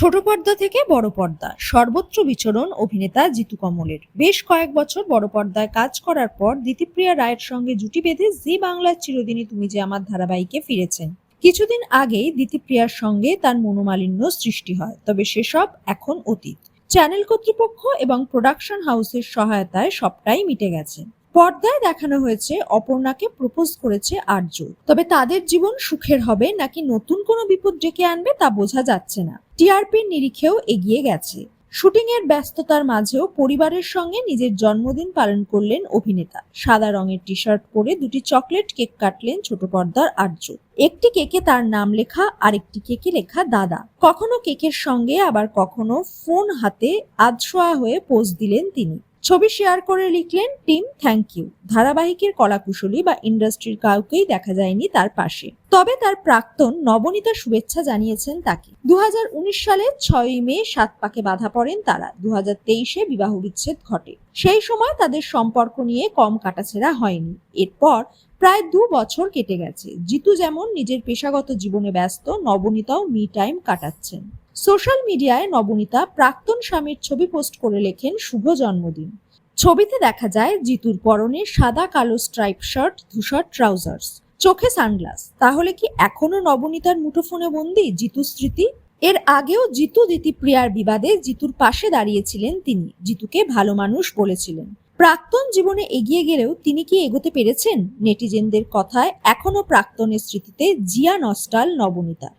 ছোট পর্দা থেকে বড় পর্দা, সর্বত্র বিচরণ অভিনেতা জিতু কমলের। বেশ কয়েক বছর বড় পর্দায় কাজ করার পর দিতিপ্রিয়া রায়ের সঙ্গে জুটি বেঁধে জি বাংলার চিরদিনই তুমি যে আমার ধারাবাহিকে ফিরেছেন। কিছুদিন আগেই দিতিপ্রিয়ার সঙ্গে তার মনোমালিন্য সৃষ্টি হয়, তবে সেসব এখন অতীত। চ্যানেল কর্তৃপক্ষ এবং প্রোডাকশন হাউসের সহায়তায় সবটাই মিটে গেছে। পর্দায় দেখানো হয়েছে, অপর্ণাকে প্রপোজ করেছে আর্য তবে তাদের জীবন সুখের হবে নাকি নতুন কোনো বিপদ ডেকে আনবে তা বোঝা যাচ্ছে না। টিআরপির নিরিখেও এগিয়ে গেছে। শুটিং এর ব্যস্ততার মাঝেও পরিবারের সঙ্গে নিজের জন্মদিন পালন করলেন অভিনেতা। সাদা রঙের টি শার্ট পরে দুটি চকলেট কেক কাটলেন ছোট পর্দার আর্য একটি কেকে তার নাম লেখা, আরেকটি কেকে লেখা দাদা। কখনো কেকের সঙ্গে আবার কখনো ফোন হাতে আধশোয়া হয়ে পোজ দিলেন তিনি। ছবি শেয়ার করে লিখলেন, টিম থ্যাংক ইউ। ধারাবাহিকের কলাকুশলী বা ইন্ডাস্ট্রির কাউকেই দেখা যায়নি তার পাশে। তবে তার প্রাক্তন নবনীতা শুভেচ্ছা জানিয়েছেন তাকে। দু হাজার উনিশ সালে ছয়ই মে সাত পাকে বাধা পড়েন তারা। দু হাজার তেইশে বিবাহ বিচ্ছেদ ঘটে। সেই সময় তাদের সম্পর্ক নিয়ে কম কাটাছেড়া হয়নি। এরপর প্রায় দু বছর কেটে গেছে। জিতু যেমন নিজের পেশাগত জীবনে ব্যস্ত, নবনীতাও মি টাইম কাটাচ্ছেন। সোশ্যাল মিডিয়ায় নবনীতা প্রাক্তন স্বামীর ছবি পোস্ট করে লেখেন, শুভ জন্মদিন। ছবিতে দেখা যায় জিতুর পরনে সাদা কালো স্ট্রাইপ শার্ট ধূসর ট্রাউজার্স চোখে সানগ্লাস তাহলে কি এখনও নবনীতার মুঠোফোনে বন্দি জিতু স্মৃতি? এর আগেও জিতু দিতিপ্রিয়ার বিবাদে জিতুর পাশে দাঁড়িয়েছিলেন তিনি। জিতুকে ভালো মানুষ বলেছিলেন। প্রাক্তন জীবনে এগিয়ে গেলেও তিনি কি এগোতে পেরেছেন? নেটিজেনদের কথায় এখনও প্রাক্তনের স্মৃতিতে জিয়া নস্টাল নবনীতা